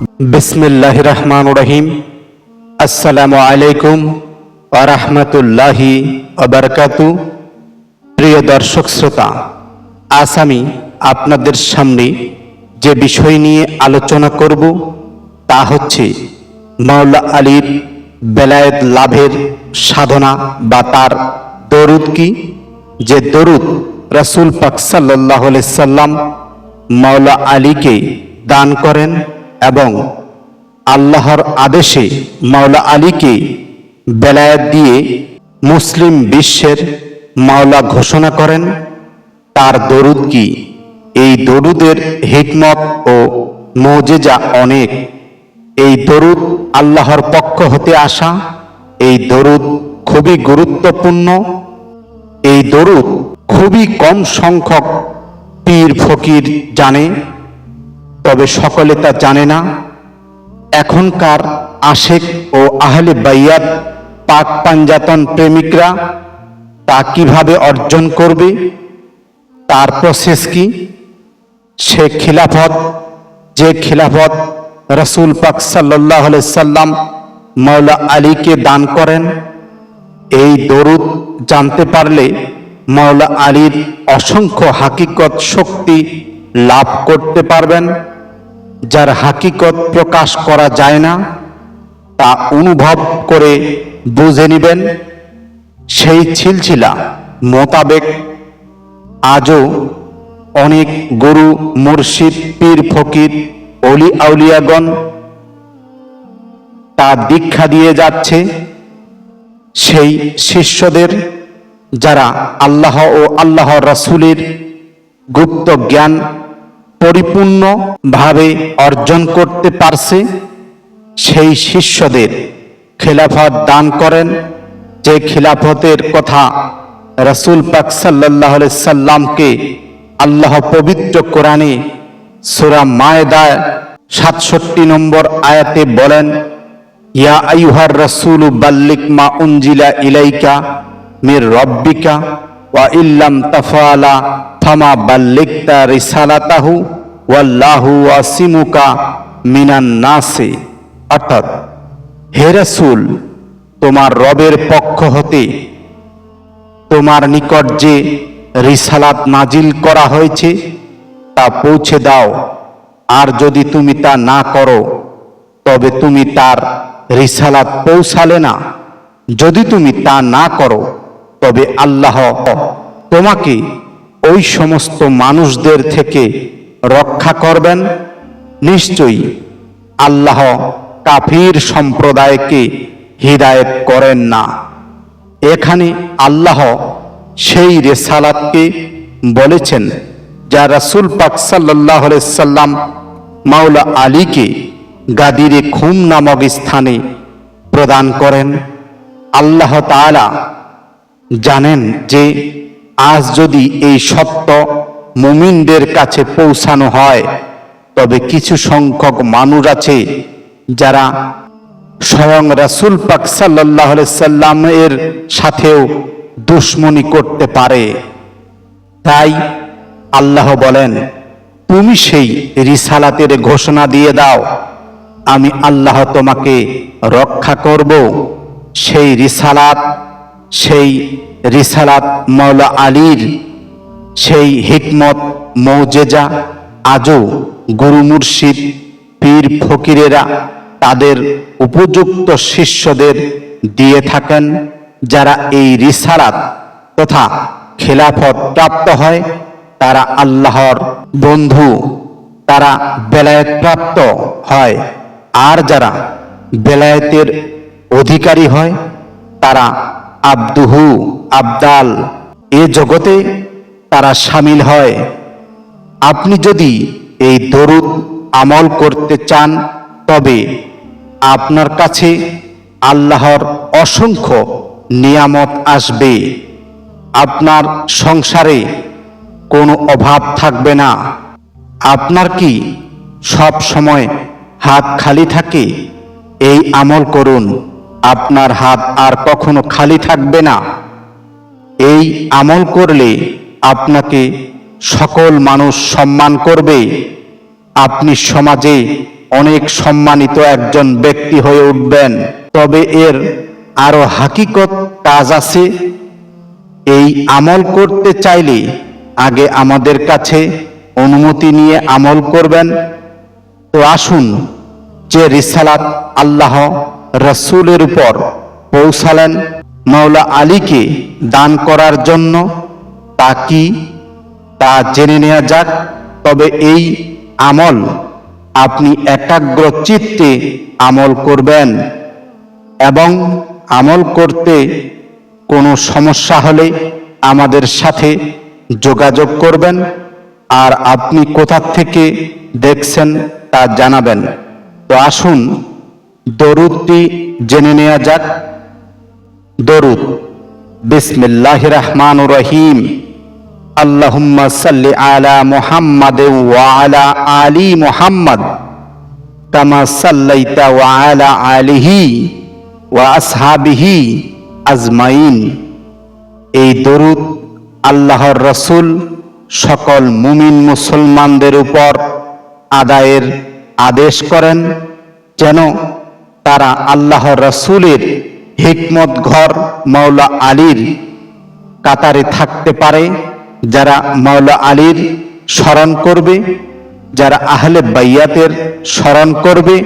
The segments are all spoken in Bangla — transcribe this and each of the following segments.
বিসমিল্লাহ রহমান রহিম। আসসালামু আলাইকুম আরহামতুল্লাহি আবরকাতু প্রিয় দর্শক শ্রোতা, আজ আমি আপনাদের সামনে যে বিষয় নিয়ে আলোচনা করব তা হচ্ছে মাওলা আলীর বেলায়েত লাভের সাধনা বা তার দরুদ কি? যে দরুদ রসুল পাক সাল্লাহ সাল্লাম মাওলা আলীকে দান করেন এবং আল্লাহর আদেশে মাওলা আলীকে বেলায়েত দিয়ে মুসলিম বিশ্বের মাওলা ঘোষণা করেন, তার দরুদ কি? এই দরুদের হিকমত ও মজেজা অনেক। এই দরুদ আল্লাহর পক্ষ হতে আসা, এই দরুদ খুবই গুরুত্বপূর্ণ। এই দরুদ খুবই কম সংখ্যক পীর ফকির জানে। তবে সকলে তা জানে না। এখনকার আশেক ও আহলে বাইয়াত, পাক পাঞ্জাতন প্রেমিকরা তা কীভাবে অর্জন করবে? তার প্রসেস কি? সে খিলাফত, যে খিলাফত রসুল পাক সাল্লাহ সাল্লাম মৌলা আলীকে দান করেন, এই দরুদ জানতে পারলে মৌলা আলীর অসংখ্য হাকিকত শক্তি লাভ করতে পারবেন। যার হাকিকত প্রকাশ করা যায় না, তা অনুভব করে বুঝে নেবেন। সেই ছিলছিলা মোতাবেক আজও অনেক গুরু, মুর্শিদ, পীর, ফকির, অলি আউলিয়াগণ তা দীক্ষা দিয়ে যাচ্ছে। সেই শিষ্যদের, যারা আল্লাহ ও আল্লাহ রাসূলের গুপ্ত জ্ঞান পরিপূর্ণভাবে অর্জন করতে পারছে, সেই শিষ্যদের খেলাফত দান করেন। যে খিলাফতের কথা রসুল পাক সাল্লাহ সাল্লামকে আল্লাহ পবিত্র কোরআনে সুরা মায়দায় সাতষট্টি নম্বর আয়াতে বলেন, ইয়া আইহার রসুল বাল্লিক মা উনজিলা ইলাইকা মির রব্বিকা ওয়া ইল্লাম তাফালা ফামা বাল্লিকতা রিসালাতাহু ওয়াল্লাহু ওয়াসিমুকা মিনান নাসে। অর্থাৎ, হে রসুল, তোমার রবের পক্ষ হতে তোমার নিকট যে রিসালাত নাজিল করা হয়েছে, তা পৌঁছে দাও। আর যদি তুমি তা না করো, তবে তুমি তার রিসালাত পৌঁছালে না। যদি তুমি তা না করো, তবে আল্লাহ তোমাকে ওই সমস্ত মানুষদের থেকে রক্ষা করবেন। নিশ্চয়ই আল্লাহ কাফির সম্প্রদায়কে হিদায়ত করেন না। এখানে আল্লাহ সেই রেসালাতকে বলেছেন যা রাসুল পাক সাল্লাহ সাল্লাম মাওলা আলীকে গাদিরে খুম নামক স্থানে প্রদান করেন। আল্লাহ তাআলা জানেন যে আজ যদি এই সত্য মুমিনদের কাছে পৌঁছানো হয়, তবে কিছু সংখ্যক মানুষ আছে যারা স্বয়ং রাসুল পাক সাল্লাহ সাল্লামের সাথেও দুশ্মনী করতে পারে। তাই আল্লাহ বলেন, তুমি সেই রিসালাতের ঘোষণা দিয়ে দাও। আমি আল্লাহ তোমাকে রক্ষা করব। সেই রিসালাত, সেই রিসালাত মৌলা আলীর সেই হিকমত মৌজেজা আজও গুরু মুর্শিদ, পীর ফকিরেরা তাদের উপযুক্ত শিষ্যদের দিয়ে থাকেন, যারা এই রিসালাত তথা খেলাফত প্রাপ্ত হয়, তারা আল্লাহর বন্ধু, তারা বেলায়েত প্রাপ্ত হয়। আর যারা বেলায়েতের অধিকারী হয়, তারা আব্দুহু আবদাল। এ জগতে তারা সামিল হয়। আপনি যদি এই দরুদ আমল করতে চান, তবে আপনার কাছে আল্লাহর অসংখ্য নিয়ামত আসবে। আপনার সংসারে কোনো অভাব থাকবে না। আপনার কি সব সময় হাত খালি থাকে? এই আমল করুন। আপনার হাত আর কখনো খালি থাকবে না। এই আমল করলে আপনাকে সকল মানুষ সম্মান করবে। আপনি সমাজে অনেক সম্মানিত একজন ব্যক্তি হয়ে উঠবেন। তবে এর আরও হাকিকত কাজ আছে। এই আমল করতে চাইলে আগে আমাদের কাছে অনুমতি নিয়ে আমল করবেন। তো আসুন যে রিসালাত আল্লাহ রসুলের উপর পৌঁছালেন। মাওলা আলীকে দান করার জন্য তা কি তা জেনে নেওয়া যাক। তবে এই আমল আপনি একাগ্র চিত্তে আমল করবেন এবং আমল করতে কোনো সমস্যা হলে আমাদের সাথে যোগাযোগ করবেন আর আপনি কোথা থেকে দেখছেন তা জানাবেন। তো আসুন, দরুদটি জেনে নেওয়া যাক। দরুদ। বিসমিল্লাহ রহমান রহিম। আল্লাহুম্মা সাল্লি আলা মুহাম্মাদ ওয়া আলা আলি মুহাম্মদ। কামা ওয়া আলা আলিহি ওয়া আসহাবিহি আজমাইন। এই দরুদ আল্লাহর রসুল সকল মুমিন মুসলমানদের উপর আদায়ের আদেশ করেন, যেন তারা আল্লাহর রসুলের হিকমত ঘর মাওলা আলীর কাতারে থাকতে পারে, যারা মাওলা আলীর স্মরণ করবে, যারা আহলে বাইয়াতের স্মরণ করবে,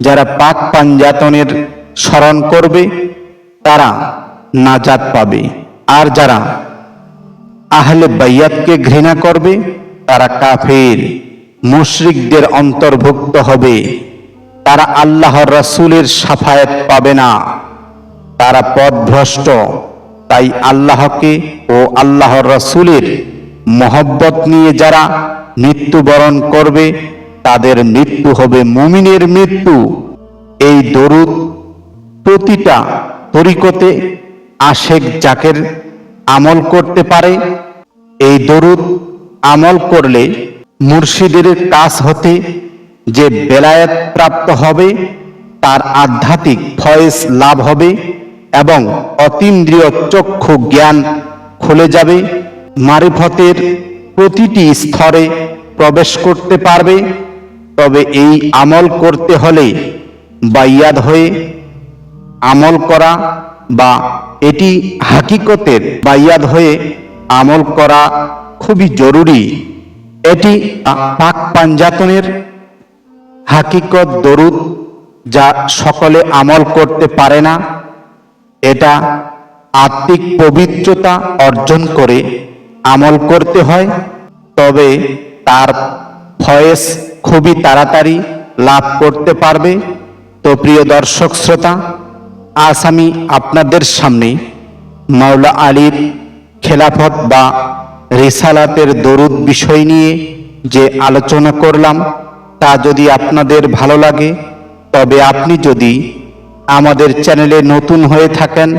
যারা পাক পাঞ্জাতনের স্মরণ করবে, তারা নাজাত পাবে। আর যারা আহলে বাইয়াতকে ঘৃণা করবে, তারা কাফের, মুশরিকদের অন্তর্ভুক্ত হবে। তারা আল্লাহর রসুলের সাফায়াত পাবে না। তারা পথভ্রষ্ট। তাই আল্লাহকে ও আল্লাহর রসুলের মহব্বত নিয়ে যারা মৃত্যুবরণ করবে, তাদের মৃত্যু হবে মুমিনের মৃত্যু। এই দরুদ প্রতিটা তরিকতে আশেক জাকের আমল করতে পারে। এই দরুদ আমল করলে মুর্শিদের কাজ হতে যে বেলায়েত প্রাপ্ত হবে, তার আধ্যাত্মিক ফয়েজ লাভ হবে। এবং অতীন্দ্রিয় চক্ষু জ্ঞান খুলে যাবে, মারিফতের প্রতিটি স্তরে প্রবেশ করতে পারবে। তবে এই আমল করতে হলে বাইয়াদ হয়ে আমল করা বা এটি হাকিকতের বাইয়াদ হয়ে আমল করা খুবই জরুরি। এটি পাক পাঞ্জাতনের হাকিকত দরুদ যা সকলে আমল করতে পারে না। এটা আত্মিক পবিত্রতা অর্জন করে আমল করতে হয়। তবে তার ফয়েস খুবই তাড়াতাড়ি লাভ করতে পারবে। তো প্রিয় দর্শক শ্রোতা, আজ আমি আপনাদের সামনে মাওলা আলীর খেলাফত বা রিসালাতের দরুদ বিষয় নিয়ে যে আলোচনা করলাম, তা যদি আপনাদের ভালো লাগে, তবে আপনি যদি আমাদের চ্যানেলে নতুন হয়ে থাকেন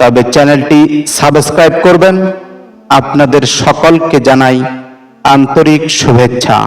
তবে চ্যানেলটি সাবস্ক্রাইব করবেন। আপনাদের সকলকে জানাই আন্তরিক শুভেচ্ছা।